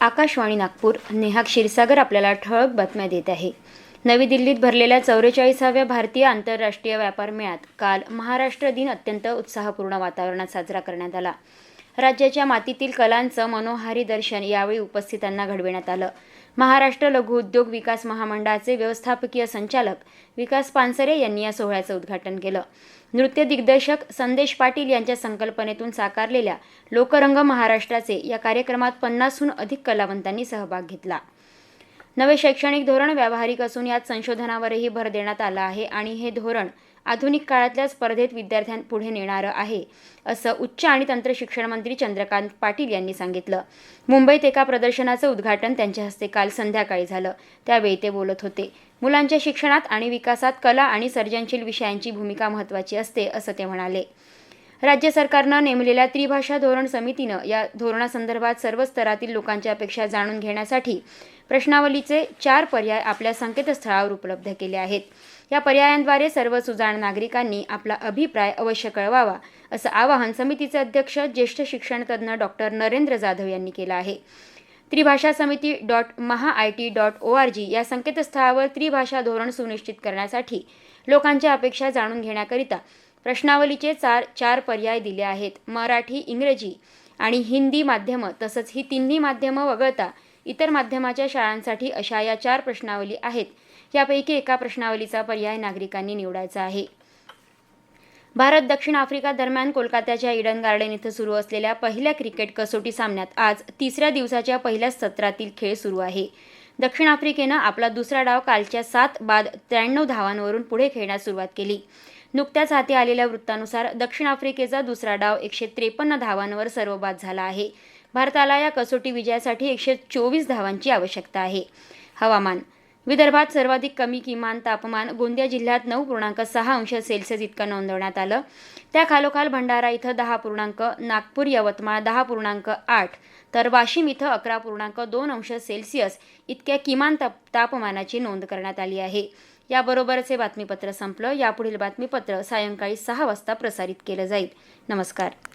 आकाशवाणी नागपूर. नेहा क्षीरसागर आपल्याला ठळक बातम्या देत आहे. नवी दिल्लीत भरलेल्या चौवेचाळीसाव्या भारतीय आंतरराष्ट्रीय व्यापार मेळ्यात काल महाराष्ट्र दिन अत्यंत उत्साहपूर्ण वातावरणात साजरा करण्यात आला. राज्याच्या मातीतील कलांचं मनोहारी दर्शन यावेळी उपस्थितांना घडविण्यात आलं. महाराष्ट्र लघु उद्योग विकास महामंडळाचे व्यवस्थापकीय संचालक विकास पानसरे यांनी या सोहळ्याचं उद्घाटन केलं. नृत्य दिग्दर्शक संदेश पाटील यांच्या संकल्पनेतून साकारलेल्या लोकरंग महाराष्ट्राचे या कार्यक्रमात पन्नासहून अधिक कलावंतांनी सहभाग घेतला. नवे शैक्षणिक धोरण व्यावहारिक असून यात संशोधनावरही भर देण्यात आला आहे आणि हे धोरण आधुनिक काळातल्या स्पर्धेत विद्यार्थ्यांपुढे नेणारं आहे असं उच्च आणि तंत्र शिक्षण मंत्री चंद्रकांत पाटील यांनी सांगितलं. मुंबईत एका प्रदर्शनाचं उद्घाटन त्यांच्या हस्ते काल संध्याकाळी झालं. त्यावेळी ते बोलत होते मुलांच्या शिक्षणात आणि विकासात कला आणि सर्जनशील विषयांची भूमिका महत्त्वाची असते असं ते म्हणाले. राज्य सरकारनं नेमलेल्या त्रिभाषा धोरण समितीनं या धोरणासंदर्भात सर्व स्तरातील लोकांच्या अपेक्षा जाणून घेण्यासाठी प्रश्नावलीचे चार पर्याय आपल्या संकेतस्थळावर उपलब्ध केले आहेत. या पर्यायांद्वारे सर्व सुजाण नागरिकांनी आपला अभिप्राय अवश्य कळवावा असं आवाहन समितीचे अध्यक्ष ज्येष्ठ शिक्षणतज्ज्ञ डॉक्टर नरेंद्र जाधव यांनी केलं आहे. Tribhasha Samiti dot Maha I T dot O R G या संकेतस्थळावर त्रिभाषा धोरण सुनिश्चित करण्यासाठी लोकांच्या अपेक्षा जाणून घेण्याकरिता प्रश्नावलीचे चार चार पर्याय दिले आहेत. मराठी इंग्रजी आणि हिंदी माध्यमं तसंच ही तिन्ही माध्यमं वगळता इतर माध्यमाच्या शाळांसाठी अशा या चार प्रश्नावली आहेत. यापैकी एका प्रश्नावलीचा पर्याय नागरिकांनी निवडायचा आहे. भारत दक्षिण आफ्रिका दरम्यान कोलकात्याच्या इडन गार्डन इथं सुरू असलेल्या पहिल्या क्रिकेट कसोटी सामन्यात आज तिसऱ्या दिवसाच्या पहिल्या सत्रातील खेळ सुरू आहे. दक्षिण आफ्रिकेनं आपला दुसरा डाव कालच्या सात बाद त्र्याण्णव धावांवरून पुढे खेळण्यास सुरुवात केली. नुकत्याच हाती आलेल्या वृत्तानुसार दक्षिण आफ्रिकेचा दुसरा डाव एकशे त्रेपन्न धावांवर सर्वबाद झाला आहे. भारताला या कसोटी विजयासाठी एकशे चोवीस धावांची आवश्यकता आहे. हवामान विदर्भात सर्वाधिक कमी किमान तापमान गोंदिया जिल्ह्यात नऊ पूर्णांक सहा अंश सेल्सिअस इतकं नोंदवण्यात आलं. त्या खालोखाल भंडारा इथं दहा पूर्णांक नागपूर यवतमाळ दहा पूर्णांक आठ तर वाशिम इथं अकरा पूर्णांक दोन अंश सेल्सिअस इतक्या किमान ताप तापमानाची नोंद करण्यात आली आहे. याबरोबरच हे बातमीपत्र संपलं. यापुढील बातमीपत्र सायंकाळी सहा वाजता प्रसारित केलं जाईल. नमस्कार.